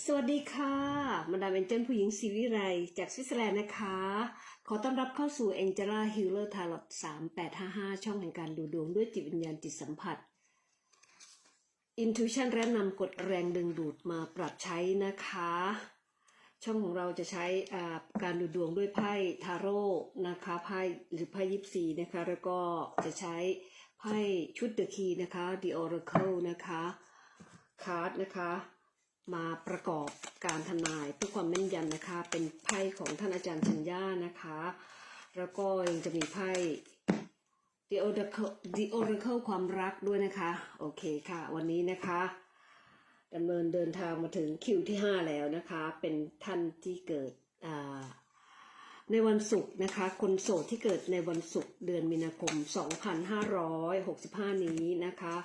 สวัสดีค่ะมาดามเอนเจลผู้หญิงศิวิไลจากสวิตเซอร์แลนด์นะคะ ขอต้อนรับเข้าสู่ Angela Healer Tarot 3855 ช่องแห่งการดูดวงด้วยจิตวิญญาณจิตสัมผัส Intuition และนำกฎแรงดึงดูดมาปรับใช้นะคะ ช่องของเราจะใช้การดูดวงด้วยไพ่ทาโร่นะคะไพ่หรือไพ่ยิปซีนะคะ แล้วก็จะใช้ไพ่ชุดเดอะคีนะคะ The Oracle นะคะคาร์ดนะคะ มาประกอบการทนายเพื่อความแม่นยำนะคะ เป็นไพ่ของท่านอาจารย์ชัญญานะคะ แล้วก็ยังจะมีไพ่ The Oracle The Oracle ความรักด้วยนะคะ โอเคค่ะ วันนี้นะคะดำเนินเดินทางมาถึงคิวที่ 5 แล้วนะคะ เป็นท่านที่เกิดในวันศุกร์นะคะ คนโสดที่เกิดในวันศุกร์เดือนมีนาคม 2565 นี้นะคะ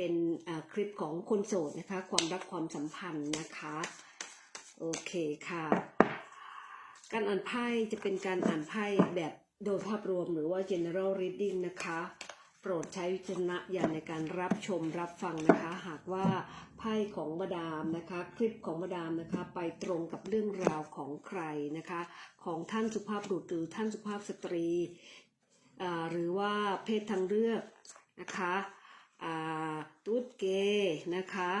เป็นคลิปของคนโสดนะคะ ความรักความสัมพันธ์นะคะ โอเคค่ะ การอ่านไพ่จะเป็นการอ่านไพ่แบบโดยภาพรวมหรือว่า general reading นะคะ โปรดใช้วิจารณญาณในการรับชมรับฟังนะคะ หากว่าไพ่ของมาดามนะคะ คลิปของมาดามนะคะ ไปตรงกับเรื่องราวของใครนะคะ ของท่านสุภาพบุรุษหรือท่านสุภาพสตรีหรือว่าเพศทางเลือกนะคะ ตุ๊ดเกย์นะคะ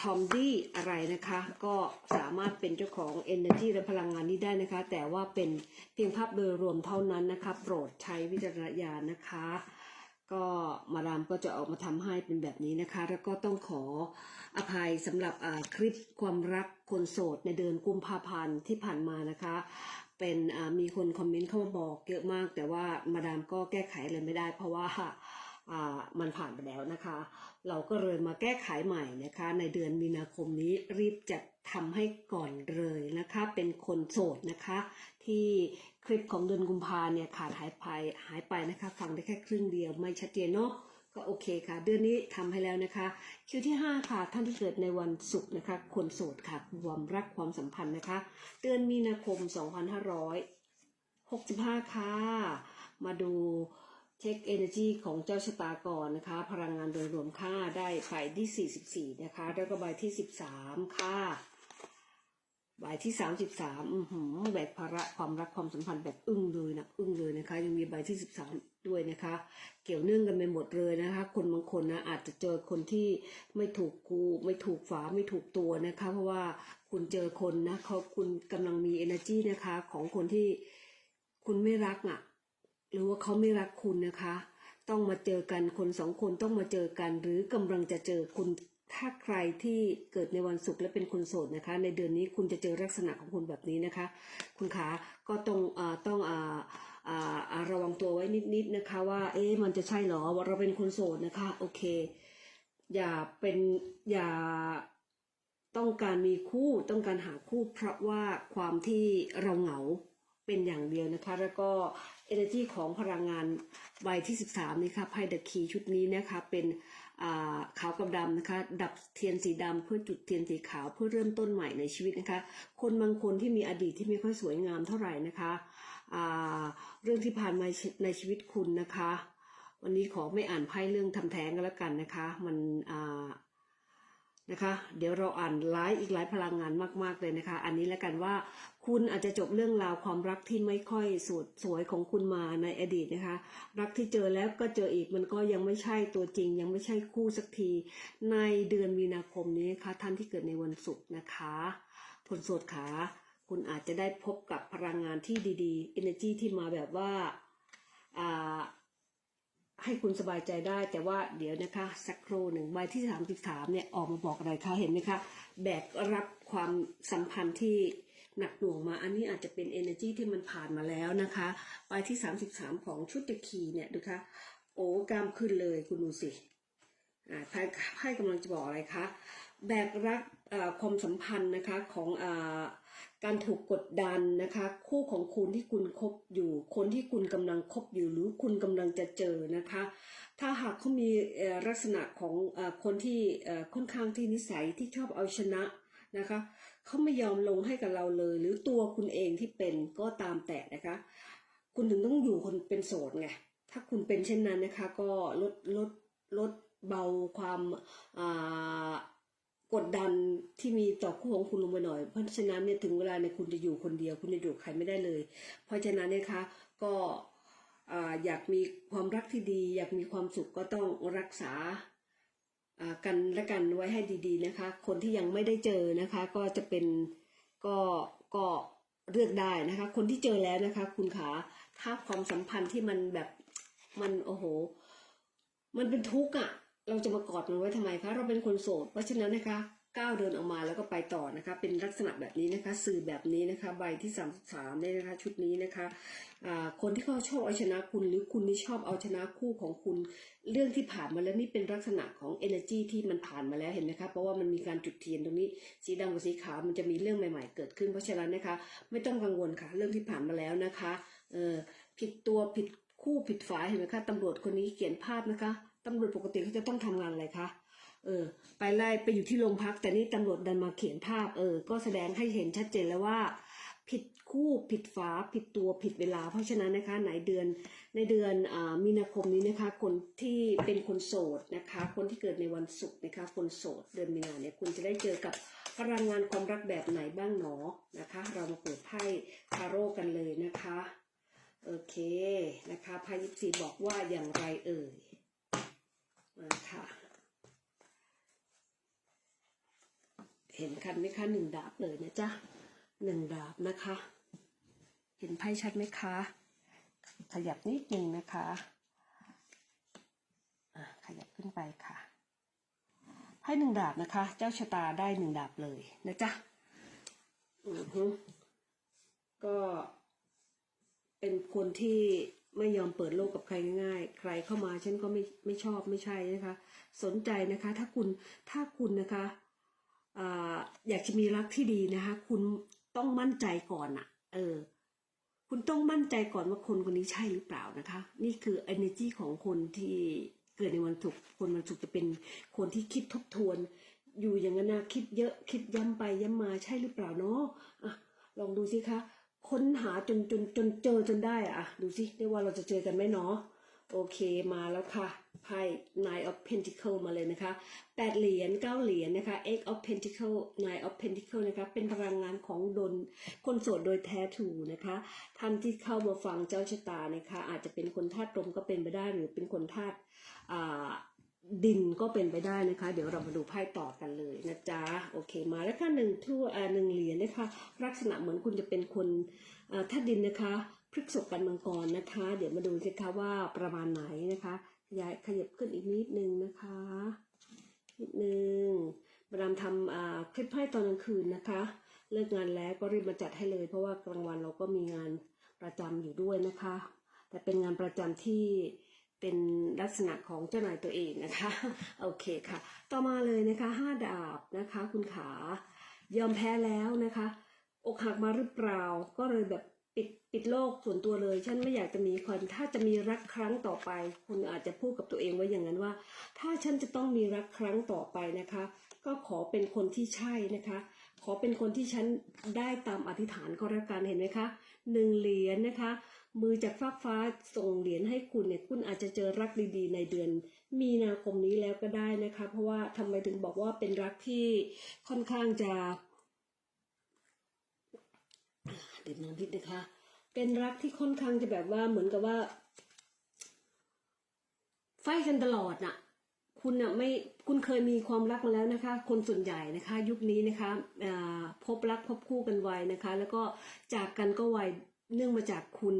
ทอมดี้อะไรนะคะ ก็สามารถเป็นเจ้าของ Energy และพลังงานนี้ได้นะคะ แต่ว่าเป็นเพียงภาพโดยรวมเท่านั้นนะคะ โปรดใช้วิจารณญาณนะคะ ก็มาดามก็จะออกมาทำให้เป็นแบบนี้นะคะ แล้วก็ต้องขออภัยสำหรับอ่าคลิปความรักคนโสดในเดือนกุมภาพันธ์ที่ผ่านมานะคะเป็นอ่ามีคนคอมเมนต์เข้ามาบอกเยอะมาก แต่ว่ามาดามก็แก้ไขอะไรไม่ได้ เพราะว่า มันผ่านไปแล้วนะคะ เราก็เลยมาแก้ไขใหม่นะคะ ในเดือนมีนาคมนี้รีบจัดทำให้ก่อนเลยนะคะ เป็นคนโสดนะคะ ที่คลิปของเดือนกุมภาเนี่ยขาดหายไปหายไปนะคะ ฟังได้แค่ครึ่งเดียวไม่ชัดเจนเนาะก็โอเคค่ะ เดือนนี้ทำให้แล้วนะคะ คิวที่ 5 ค่ะ ท่านที่เกิดในวันศุกร์นะคะ คนโสดค่ะ ความรักความสัมพันธ์นะคะ เดือนมีนาคม 2565 ค่ะ มาดู เช็ค Energy ของเจ้าชะตากรนะคะ พลังงานโดยรวมค่าได้ไปที่ 44 นะคะ แล้วก็ใบที่ 13 ค่ะใบที่33อือหือแบกภาระความรักความสัมพันธ์แบบอึ้งเลยนะอึ้งเลยนะคะ ยังมีใบที่13ด้วยนะคะ เกี่ยวเนื่องกันไปหมดเลยนะคะ คนบางคนนะอาจจะเจอคนที่ไม่ถูกกูไม่ถูกฝาไม่ถูกตัวนะคะ เพราะว่าคุณเจอคนนะเขาคุณกำลังมี energy นะคะ ของคนที่คุณไม่รักอะ หรือว่าเขาไม่รักคุณนะคะ ต้องมาเจอกันคนสองคนต้องมาเจอกัน หรือกำลังจะเจอคุณถ้าใครที่เกิดในวันศุกร์และเป็นคนโสดนะคะ ในเดือนนี้คุณจะเจอลักษณะของคนแบบนี้นะคะ คุณขาก็ต้องอต้องอออระวังตัวไว้นิดๆนะคะ ว่า เอ๊ะมันจะใช่หรอว่าเราเป็นคนโสดนะคะ โอเค อย่าเป็นอย่าต้องการมีคู่ต้องการหาคู่เพราะว่าความที่เราเหงาเป็นอย่างเดียวนะคะ แล้วก็ energy ของพลังงานใบที่ 13 นี่ค่ะไพ่เดอะคีชุดนี้นะคะเป็นาขาวกับดำนะคะ ดับเทียนสีดำเพื่อจุดเทียนสีขาวเพื่อเริ่มต้นใหม่ในชีวิตนะคะ คนบางคนที่มีอดีตที่ไม่ค่อยสวยงามเท่าไหร่นะคะเรื่องที่ผ่านมาในชีวิตคุณนะคะ วันนี้ขอไม่อ่านไพ่เรื่องทำแท้งกันแล้วกันนะคะ มันอ นะคะ เดี๋ยวเราอ่านไลฟ์อีกหลายพลังงานมาก ๆ เลยนะคะ อันนี้แล้วกันว่าคุณอาจจะจบเรื่องราวความรักที่ไม่ค่อยสดสวยของคุณมาในอดีตนะคะ รักที่เจอแล้วก็เจออีกมันก็ยังไม่ใช่ตัวจริง ยังไม่ใช่คู่สักที ในเดือนมีนาคมนี้นะคะท่านที่เกิดในวันศุกร์นะคะผลโสดขาคุณอาจจะได้พบกับพลังงานที่ดีๆ energy ที่มาแบบว่าอ่า ให้คุณสบายใจได้แต่ว่าเดี๋ยวนะคะสักครู่หนึ่งใบที่สามสิบสามเนี่ยออกมาบอกอะไรคะเห็นไหมคะแบกรับความสัมพันธ์ที่หนักหน่วงมา อันนี้อาจจะเป็น energy ที่มันผ่านมาแล้วนะคะใบที่สามสิบสามของชุดตะคีเนี่ยดูคะโอ้กามขึ้นเลยคุณดูสิอ่าไพ่ไพ่กำลังจะบอกอะไรคะแบกรับความสัมพันธ์นะคะของอ่า การถูกกดดันนะคะ คู่ของคุณที่คุณคบอยู่ คนที่คุณกำลังคบอยู่หรือคุณกำลังจะเจอนะคะ ถ้าหากเขามีลักษณะของคนที่ค่อนข้างที่นิสัยที่ชอบเอาชนะนะคะเขาไม่ยอมลงให้กับเราเลย หรือตัวคุณเองที่เป็นก็ตามแต่นะคะ คุณถึงต้องอยู่คนเป็นโสดไงถ้าคุณเป็นเช่นนั้นนะคะ ก็ลดลดลดเบาความอ่า กดดันที่มีต่อคู่ของคุณลงไปหน่อย เพราะฉะนั้นเนี่ยถึงเวลาเนี่ยคุณจะอยู่คนเดียว คุณจะอยู่ใครไม่ได้เลย เพราะฉะนั้นนี่ยคะก็อ่าอยากมีความรักที่ดี อยากมีความสุขก็ต้องรักษากันและกันไว้ให้ดีๆนะคะ คนที่ยังไม่ได้เจอนะคะ ก็จะเป็นก็ก็เลือกได้นะคะ คนที่เจอแล้วนะคะ คุณขาถ้าความสัมพันธ์ที่มันแบบมันโอ้โห มันเป็นทุกข์อะ เราจะมากอดมันไว้ทำไมคะ เราเป็นคนโสด เพราะฉะนั้นนะคะก้าวเดินออกมาแล้วก็ไปต่อนะคะ เป็นลักษณะแบบนี้นะคะ สื่อแบบนี้นะคะ ใบที่สามสามเนี่ยนะคะ ชุดนี้นะคะอ่าคนที่เขาชอบเอาชนะคุณหรือคุณที่ชอบเอาชนะคู่ของคุณ เรื่องที่ผ่านมาแล้วนี่เป็นลักษณะของ energy ที่มันผ่านมาแล้วเห็นไหมคะ เพราะว่ามันมีการจุดเทียนตรงนี้ สีดำกับสีขาวมันจะมีเรื่องใหม่ๆ เกิดขึ้น เพราะฉะนั้นนะคะ ไม่ต้องกังวลค่ะ เรื่องที่ผ่านมาแล้วนะคะเออผิดตัวผิดคู่ผิดฝายเห็นไหมคะตำรวจคนนี้เขียนภาพนะคะ ตำรวจปกติเขาจะต้องทำงานอะไรคะ เออ ไปไล่ไปอยู่ที่โรงพัก แต่นี่ตำรวจดันมาเขียนภาพ เออ ก็แสดงให้เห็นชัดเจนแล้วว่า ผิดคู่ผิดฝาผิดตัวผิดเวลา เพราะฉะนั้นนะคะในเดือนในเดือนอมีนาคมนี้นะคะ คนที่เป็นคนโสดนะคะ คนที่เกิดในวันศุกร์นะคะ คนโสดเดือนมีนาเนี่ยคุณจะได้เจอกับพลังงานความรักแบบไหนบ้างหนอนะคะ เรามาเปิดไพ่ทาโร่กันเลยนะคะ โอเคนะคะไพ่ยิปซีบอกว่าอย่างไรเอ่ย มาค่ะ เห็นคันไหมคะหนึ่งดาบเลยนะจ๊ะหนึ่งดาบนะคะ เห็นไพ่ชัดไหมคะ ขยับนิดนึงนะคะะขยับขึ้นไปค่ะไพ่หนึ่งดาบนะคะ เจ้าชะตาได้หนึ่งดาบเลยนะจ๊ะอือฮึก็เป็นคนที่ ไม่ยอมเปิดโลกกับใครง่ายๆ ใครเข้ามาฉันก็ไม่ไม่ชอบไม่ใช่นะคะ สนใจนะคะ ถ้าคุณถ้าคุณนะคะออยากจะมีรักที่ดีนะคะ คุณต้องมั่นใจก่อนอะเออ คุณต้องมั่นใจก่อนว่าคนคนนี้ใช่หรือเปล่านะคะ นี่คือ energy ของคนที่เกิดในวันศุกร์คนวันศุกร์จะเป็นคนที่คิดทบทวน อยู่อย่างนั้นนะคิดเยอะคิดย้ำไปย้ำมาใช่หรือเปล่าเนาะอะลองดูสิคะ ค้นหาจนจนจนเจอจนได้อะดูสิได้ว่าเราจะเจอกันไหมเนาะโอเคมาแล้วค่ะไพ่ Nine of Pentacle มาเลยนะคะแปดเหรียญเก้าเหรียญนะคะ Eight of Pentacle Nine of Pentacle นะคะเป็นพลังงานของดนคนโสดโดยแท้ถูนะคะ ท่านที่เข้ามาฟังเจ้าชะตานะคะ อาจจะเป็นคนธาตุลมก็เป็นไปได้หรือเป็นคนธาตุอ่า ดินก็เป็นไปได้นะคะ เดี๋ยวเรามาดูไพ่ต่อกันเลยนะจ๊ะโอเคมาแล้วค่ะหนึ่งทั่วอ่าหนึ่งเหรียญนะคะลักษณะเหมือนคุณจะเป็นคนอ่าดินนะคะพฤกษกันมังกรนะคะ เดี๋ยวมาดูสิคะว่าประมาณไหนนะคะย้ายขยับขึ้นอีกนิดนึงนะคะนิดนึงมาดามทำอ่าคลิปให้ตอนกลางคืนนะคะ เลิกงานแล้วก็รีบมาจัดให้เลย เพราะว่ากลางวันเราก็มีงานประจำอยู่ด้วยนะคะ แต่เป็นงานประจำที่ เป็นลักษณะของเจ้านายตัวเองนะคะ โอเคค่ะ ต่อมาเลยนะคะห้าดาบนะคะ คุณขายอมแพ้แล้วนะคะ อกหักมาหรือเปล่า ก็เลยแบบปิดปิดโลกส่วนตัวเลย ฉันไม่อยากจะมีคนถ้าจะมีรักครั้งต่อไป คุณอาจจะพูดกับตัวเองไว้อย่างนั้นว่า ถ้าฉันจะต้องมีรักครั้งต่อไปนะคะ ก็ขอเป็นคนที่ใช่นะคะ ขอเป็นคนที่ฉันได้ตามอธิษฐานก็แล้วกันเห็นไหมคะหนึ่งเหรียญนะคะ มือจากฟากฟ้าส่งเหรียญให้คุณเนี่ยคุณอาจจะเจอรักดีๆ ในเดือน มีนาคมนี้แล้วก็ได้นะคะ เพราะว่าทำไมถึงบอกว่าเป็นรักที่ค่อนข้างจะเดี๋ยวน้ำพิษนะคะ เป็นรักที่ค่อนข้างจะแบบว่าเหมือนกับว่า ไฟกันตลอดน่ะ คุณน่ะไม่คุณเคยมีความรักมาแล้วนะคะ คนส่วนใหญ่นะคะ ยุคนี้นะคะอ่าพบรักพบคู่กันไวนะคะ แล้วก็จากกันก็ไว เนื่องมาจากคุณ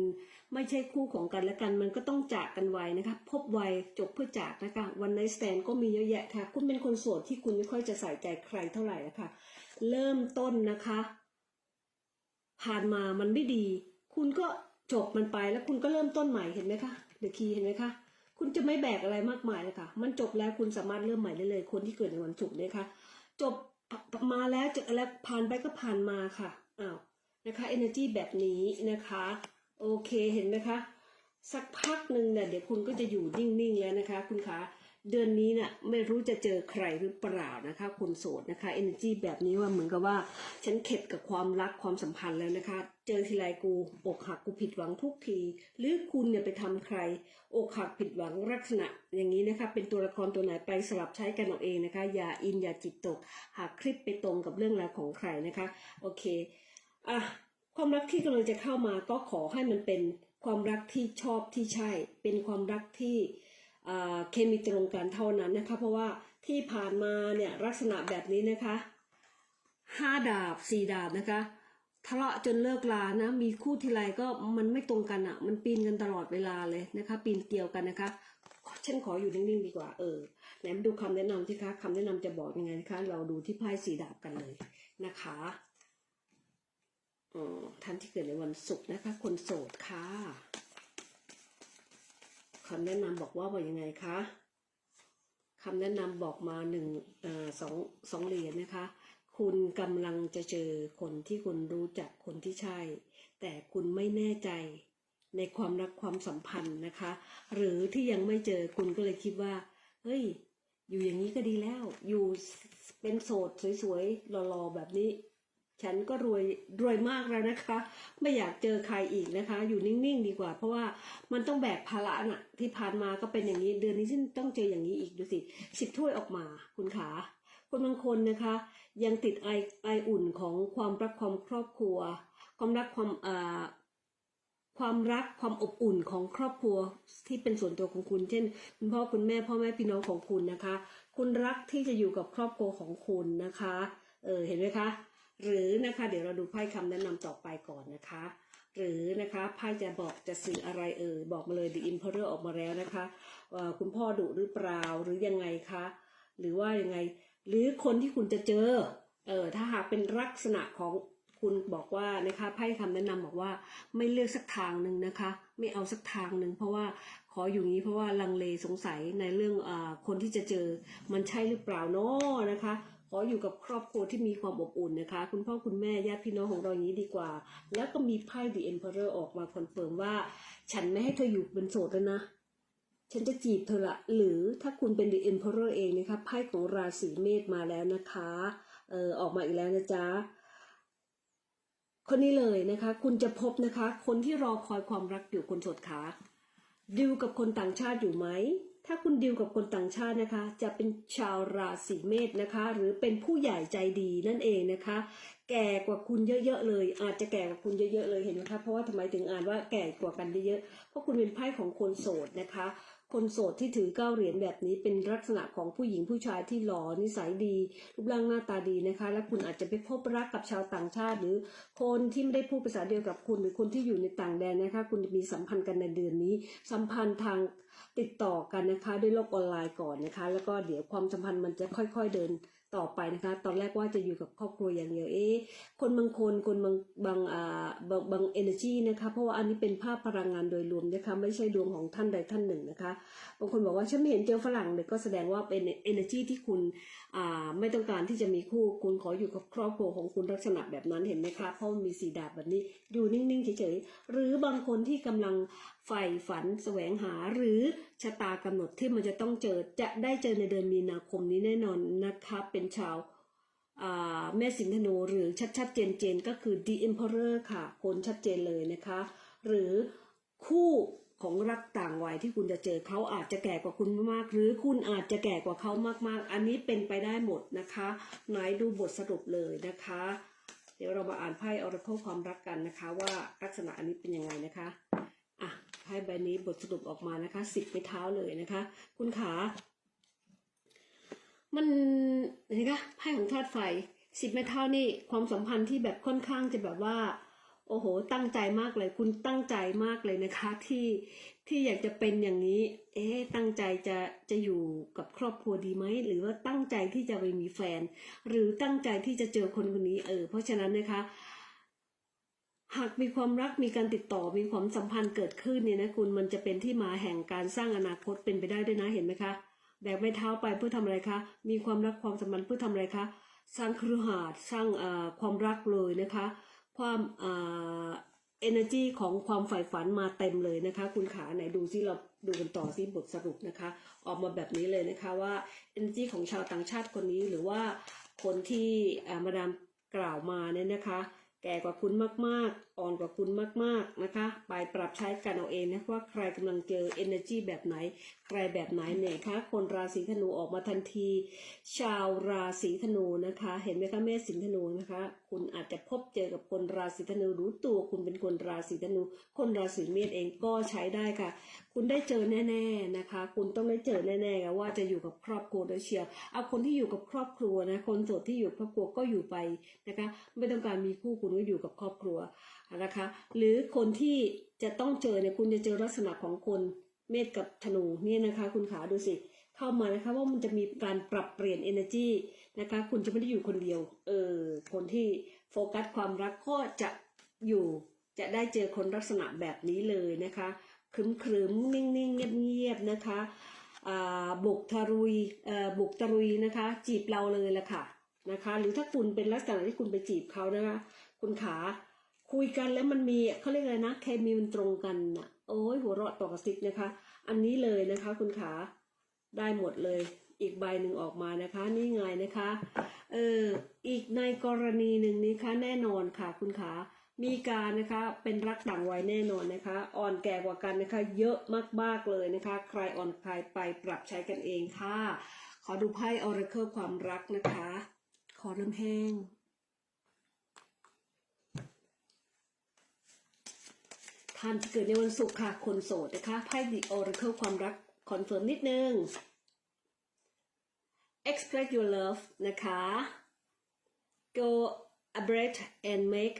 ไม่ใช่คู่ของกันและกันมันก็ต้องจากกันไวนะคะพบไวจบเพื่อจากนะคะวันไนสแตนก็มีเยอะแยะค่ะ คุณเป็นคนโสดที่คุณไม่ค่อยจะใส่ใจใครเท่าไหร่นะคะเริ่มต้นนะคะ ผ่านมามันไม่ดี คุณก็จบมันไปแล้วคุณก็เริ่มต้นใหม่เห็นไหมคะเดอะคีเห็นไหมคะคุณจะไม่แบกอะไรมากมายเลยค่ะ มันจบแล้วคุณสามารถเริ่มใหม่ได้เลย คนที่เกิดในวันศุกร์เนี่ยค่ะจบมาแล้วเจอแล้วผ่านไปก็ผ่านมาค่ะอ้าว นะคะ energy แบบนี้นะคะ โอเคเห็นไหมคะ สักพักหนึ่งเนี่ยเดี๋ยวคุณก็จะอยู่นิ่งๆแล้วนะคะ คุณคะเดือนนี้เนี่ยไม่รู้จะเจอใครหรือเปล่านะคะคนโสดนะคะ energy แบบนี้ว่าเหมือนกับว่า ฉันเข็ดกับความรักความสัมพันธ์แล้วนะคะ เจอทีไรกูอกหักกูผิดหวังทุกที หรือคุณเนี่ยไปทำใคร อกหักผิดหวังลักษณะ อย่างนี้นะคะ เป็นตัวละครตัวไหนไปสลับใช้กันเอาเองนะคะ อย่าอินอย่าจิตตก หากคลิปไปตรงกับเรื่องราวของใครนะคะ โอเค อะความรักที่กำลังจะเข้ามาก็ขอให้มันเป็นความรักที่ชอบที่ใช่ เป็นความรักที่เคมีตรงกันเท่านั้นนะคะ เพราะว่าที่ผ่านมาเนี่ยลักษณะแบบนี้นะคะห้าดาบสี่ดาบนะคะทะเลาะจนเลิกลานะ มีคู่ทีไรก็มันไม่ตรงกันอะ่ะ มันปีนกันตลอดเวลาเลยนะคะ ปีนเกลียวกันนะคะฉันขออยู่นิ่งๆดีกว่า เออไหนมดูคำแนะนำที่คะคำแนะนำจะบอกยังไงคะ เราดูที่ไพ่สีดาบกันเลยนะคะ ท่านที่เกิดในวันศุกร์นะคะ คนโสดค่ะคำแนะนำบอกว่าว่ายังไงคะคำแนะนำบอกมาหนึ่งอสองสองเหรียญนะคะ คุณกำลังจะเจอคนที่คุณรู้จักคนที่ใช่ แต่คุณไม่แน่ใจในความรักความสัมพันธ์นะคะ หรือที่ยังไม่เจอคุณก็เลยคิดว่า เฮ้ย อยู่อย่างนี้ก็ดีแล้ว อยู่เป็นโสดสวยๆหล่อๆแบบนี้ ฉันก็รวยรวยมากแล้วนะคะ ไม่อยากเจอใครอีกนะคะ อยู่นิ่งๆดีกว่า เพราะว่ามันต้องแบกภาระน่ะ ที่ผ่านมาก็เป็นอย่างนี้เดือนนี้ฉันต้องเจออย่างนี้อีกดูสิสิบถ้วยออกมาคุณขาคนบางคนนะคะ ยังติดไอไออุ่นของความรักความครอบครัว ความรักความอ่าความรักความอบอุ่นของครอบครัวที่เป็นส่วนตัวของคุณ เช่นคุณพ่อคุณแม่พ่อแม่พี่น้องของคุณนะคะ คุณรักที่จะอยู่กับครอบครัวของคุณนะคะ เออเห็นไหมคะ หรือนะคะเดี๋ยวเราดูไพ่คำแนะนำต่อไปก่อนนะคะ หรือนะคะไพ่จะบอกจะสื่ออะไรเอ่ยบอกมาเลย The Emperor ออกมาแล้วนะคะคุณพ่อดุหรือเปล่าหรือยังไงคะหรือว่ายังไง หรือคนที่คุณจะเจอเออถ้าหากเป็นลักษณะของคุณบอกว่านะคะไพ่คำแนะนำบอกว่าไม่เลือกสักทางหนึ่งนะคะ ไม่เอาสักทางหนึ่งเพราะว่าขออยู่งี้เพราะว่าลังเลสงสัยในเรื่องอคนที่จะเจอมันใช่หรือเปล่าเนาะนะคะ ขออยู่กับครอบครัวที่มีความอบอุ่นนะคะ คุณพ่อคุณแม่ญาติพี่น้องของเราอย่างนี้ดีกว่า แล้วก็มีไพ่ The Emperor ออกมาคอนเฟิร์มว่า ฉันไม่ให้เธออยู่เป็นโสดแล้วนะ ฉันจะจีบเธอละ หรือถ้าคุณเป็น The Emperor เองนะคะไพ่ของราศีเมษมาแล้วนะคะเออออกมาอีกแล้วนะจ๊ะคนนี้เลยนะคะ คุณจะพบนะคะ คนที่รอคอยความรักอยู่คนโสดขาดิวกับคนต่างชาติอยู่ไหม ถ้าคุณดิวกับคนต่างชาตินะคะ จะเป็นชาวราศีเมษนะคะ หรือเป็นผู้ใหญ่ใจดีนั่นเองนะคะ แก่กว่าคุณเยอะๆเลย อาจจะแก่กว่าคุณเยอะๆเลยเห็นไหมคะเพราะว่าทำไมถึงอ่านว่าแก่กว่ากันเยอะๆเพราะคุณเป็นไพ่ของคนโสดนะคะ คนโสดที่ถือเก้าเหรียญแบบนี้เป็นลักษณะของผู้หญิงผู้ชายที่หล่อนิสัยดีรูปร่างหน้าตาดีนะคะ และคุณอาจจะไปพบรักกับชาวต่างชาติ หรือคนที่ไม่ได้พูดภาษาเดียวกับคุณ หรือคนที่อยู่ในต่างแดนนะคะ คุณมีสัมพันธ์กันในเดือนนี้ สัมพันธ์ทางติดต่อกันนะคะ ด้วยโลกออนไลน์ก่อนนะคะ แล้วก็เดี๋ยวความสัมพันธ์มันจะค่อย ๆเดิน ต่อไปนะคะ ตอนแรกว่าจะอยู่กับครอบครัวอย่างเดียวเอ๊ะคนบางคนคนบางบางอ่าบางบางเอเนจีนะคะ เพราะว่าอันนี้เป็นภาพพลังงานโดยรวมนะคะไม่ใช่ดวงของท่านใดท่านหนึ่งนะคะบางคนบอกว่าฉันไม่เห็นเจอฝรั่งเลยก็แสดงว่าเป็น energy ที่คุณอ่าไม่ต้องการที่จะมีคู่คุณขออยู่กับครอบครัวของคุณลักษณะแบบนั้นเห็นไหมคะเพราะมีสีดาบแบบนี้อยู่นิ่งๆเฉยๆหรือบางคนที่กำลังใฝ่ฝันแสวงหาหรือชะตากำหนดที่มันจะต้องเจอจะได้เจอในเดือนมีนาคมนี้แน่นอนนะคะเป็นชาวาแม่สิงห์ธนูหรือชัดๆเจนๆก็คือ The Emperor ค่ะคนชัดเจนเลยนะคะ หรือคู่ของรักต่างวัยที่คุณจะเจอเขาอาจจะแก่กว่าคุณมากๆ หรือคุณอาจจะแก่กว่าเขามากๆ อันนี้เป็นไปได้หมดนะคะไหนดูบทสรุปเลยนะคะ เดี๋ยวเรามาอ่านไพ่ออร์เคิลความรักกันนะคะ ว่าลักษณะอันนี้เป็นยังไงนะคะ อะไพ่ใบนี้บทสรุปออกมานะคะสิบไม้เท้าเลยนะคะ คุณขามันเห็นไหมคะไพ่ของธาตุไฟสิบไม้เท้านี่ความสัมพันธ์ที่แบบค่อนข้างจะแบบว่า โอ้โห ตั้งใจมากเลย คุณตั้งใจมากเลยนะคะ ที่ที่อยากจะเป็นอย่างนี้ เอ๊ตั้งใจจะจะอยู่กับครอบครัวดีไหมหรือว่าตั้งใจที่จะไปมีแฟน หรือตั้งใจที่จะเจอคนคนนี้เออเพราะฉะนั้นนะคะ หากมีความรักมีการติดต่อมีความสัมพันธ์เกิดขึ้นเนี่ยนะคุณมันจะเป็นที่มาแห่งการสร้างอนาคตเป็นไปได้ด้วยนะเห็นไหมคะแบกไม้เท้าไปเพื่อทำอะไรคะมีความรักความสัมพันธ์เพื่อทำอะไรคะสร้างครือหาดสร้างความรักเลยนะคะ ความเอ่อ energy ของความใฝ่ฝันมาเต็มเลยนะคะ คุณขาไหนดูซิเราดูกันต่อที่บทสรุปนะคะ ออกมาแบบนี้เลยนะคะว่า energy ของชาวต่างชาติคนนี้หรือว่าคนที่อ่ามาดามกล่าวมาเนี่ยนะคะ แก่กว่าคุณมากๆ อ่อนกว่าคุณมากๆนะคะ ไปปรับใช้กันเอาเองนะว่าใครกำลังเจอ energy แบบไหน ใครแบบไหนเนี่ยคะ คนราศีธนูออกมาทันที ชาวราศีธนูนะคะ เห็นไหมคะเมษสิงธนูนะคะ คุณอาจจะพบเจอกับคนราศีธนูรู้ตัวคุณเป็นคนราศีธนู คนราศีเมษเองก็ใช้ได้ค่ะคุณได้เจอแน่ ๆนะคะ คุณต้องได้เจอแน่ๆว่าจะอยู่กับครอบครัวโดยเชียวเอาคนที่อยู่กับครอบครัวนะคนโสดที่อยู่กับครอบครัวก็อยู่ไปนะคะ ไม่ต้องการมีคู่คุณก็อยู่กับครอบครัวนะคะ หรือคนที่จะต้องเจอเนี่ยคุณจะเจอลักษณะของคนเมษกับธนูเนี่ยนะคะ คุณขาดูสิเข้ามานะคะว่ามันจะมีการปรับเปลี่ยน energy นะคะ คุณจะไม่ได้อยู่คนเดียวเออคนที่โฟกัสความรักก็จะอยู่จะได้เจอคนลักษณะแบบนี้เลยนะคะ ครึมครึมนิ่งนิ่งเงียบเงียบนะคะบุกทะรุยบุกตะรุยนะคะ จีบเราเลยละค่ะนะคะ หรือถ้าคุณเป็นลักษณะที่คุณไปจีบเขานะคะ คุณขาคุยกันแล้วมันมีเขาเรียกอะไรนะเคมีมันตรงกันนะโอ้ยหัวเราะต่อกระซิบนะคะ อันนี้เลยนะคะ คุณขาได้หมดเลยอีกใบหนึ่งออกมานะคะ นี่ไงนะคะเอออีกในกรณีหนึ่งนี้คะแน่นอนค่ะคุณขา มีการนะคะเป็นรักต่างวัยแน่นอนนะคะ อ่อนแก่กว่ากันนะคะ เยอะมากๆเลยนะคะ ใครอ่อนใครไปปรับใช้กันเองค่ะ ขอดูไพ่ Oracle ความรักนะคะ ขอน้ำแห้งท่านที่เกิดในวันศุกร์ค่ะ คนโสดนะคะไพ่ The Oracle ความรักคอนเฟิร์มนิดนึง express your love นะคะ go abroad and make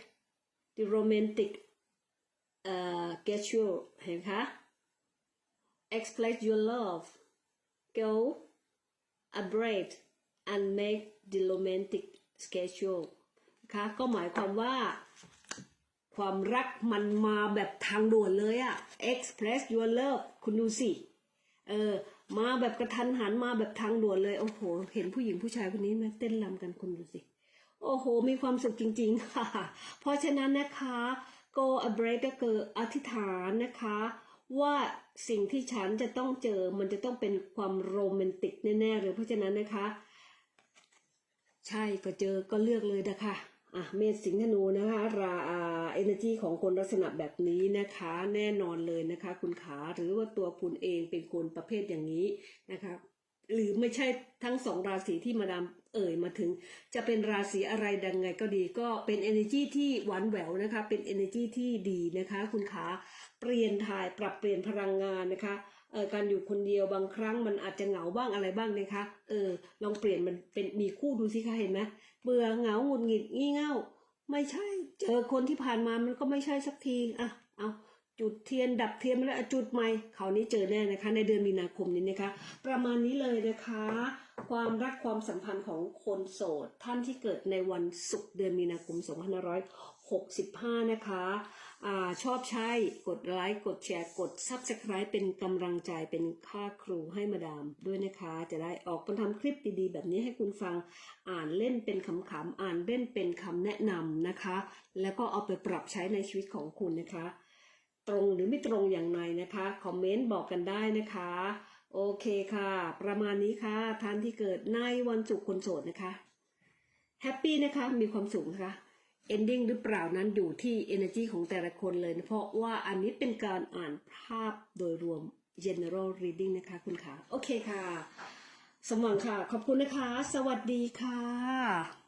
the romantic uh, gesture เห็นคะ express your love go abroad and make the romantic schedule นะคะก็หมายความว่าความรักมันมาแบบทางด่วนเลยอะ express your love คุณดูสิ เออ มาแบบกระทันหันมาแบบทางด่วนเลย โอ้โห เห็นผู้หญิงผู้ชายคนนี้ไหมเต้นรำกันคุณดูสิ โอ้โห มีความสุขจริง ๆ ค่ะ เพราะฉะนั้นนะคะ go a break ก็คืออธิษฐานนะคะ ว่าสิ่งที่ฉันจะต้องเจอมันจะต้องเป็นความโรแมนติกแน่ๆเลยเพราะฉะนั้นนะคะ ใช่ก็เจอก็เลือกเลยนะคะอะเมษสิงห์ธนูนะคะราอ่าเอเนจีของคนลักษณะแบบนี้นะคะ แน่นอนเลยนะคะ คุณขาหรือว่าตัวคุณเองเป็นคนประเภทอย่างนี้นะคะ หรือไม่ใช่ทั้งสองราศีที่มาดาม เอ่ยมาถึง จะเป็นราศีอะไรดังไงก็ดี ก็เป็น energy ที่หวานแหววนะคะ เป็น energy ที่ดีนะคะ คุณขาเปลี่ยนถ่ายปรับเปลี่ยนพลังงานนะคะเออการอยู่คนเดียวบางครั้งมันอาจจะเหงาบ้างอะไรบ้างนะคะเออลองเปลี่ยนมันเป็นมีคู่ดูสิคะเห็นไหมเบื่อเหงาหงุดหงิดงี่เง่าไม่ใช่ เจอคนที่ผ่านมามันก็ไม่ใช่สักทีอะเอาจุดเทียนดับเทียนมาแล้วจุดใหม่คราวนี้เจอแน่นะคะ ในเดือนมีนาคมนี้นะคะ ประมาณนี้เลยนะคะ ความรักความสัมพันธ์ของคนโสด ท่านที่เกิดในวันศุกร์เดือนมีนาคม2565 นะคะอ่าชอบใช้กดไลค์กดแชร์กด Subscribe เป็นกำลังใจเป็นค่าครูให้มาดามด้วยนะคะ จะได้ออกมาทำคลิปดีๆ แบบนี้ให้คุณฟังอ่านเล่นเป็นขำๆอ่านเล่นเป็นคำแนะนำนะคะ แล้วก็เอาไปปรับใช้ในชีวิตของคุณนะคะ ตรงหรือไม่ตรงอย่างไรนะคะ คอมเมนต์บอกกันได้นะคะ โอเคค่ะ ประมาณนี้ค่ะท่านที่เกิดในวันศุกร์คนโสดนะคะแฮปปี้นะคะมีความสุขนะคะ ending หรือเปล่านั้นอยู่ที่ energy ของแต่ละคนเลยนะเพราะว่าอันนี้เป็นการอ่านภาพโดยรวม general reading นะคะคุณคะโอเคค่ะ สมหวังค่ะ ขอบคุณนะคะ สวัสดีค่ะ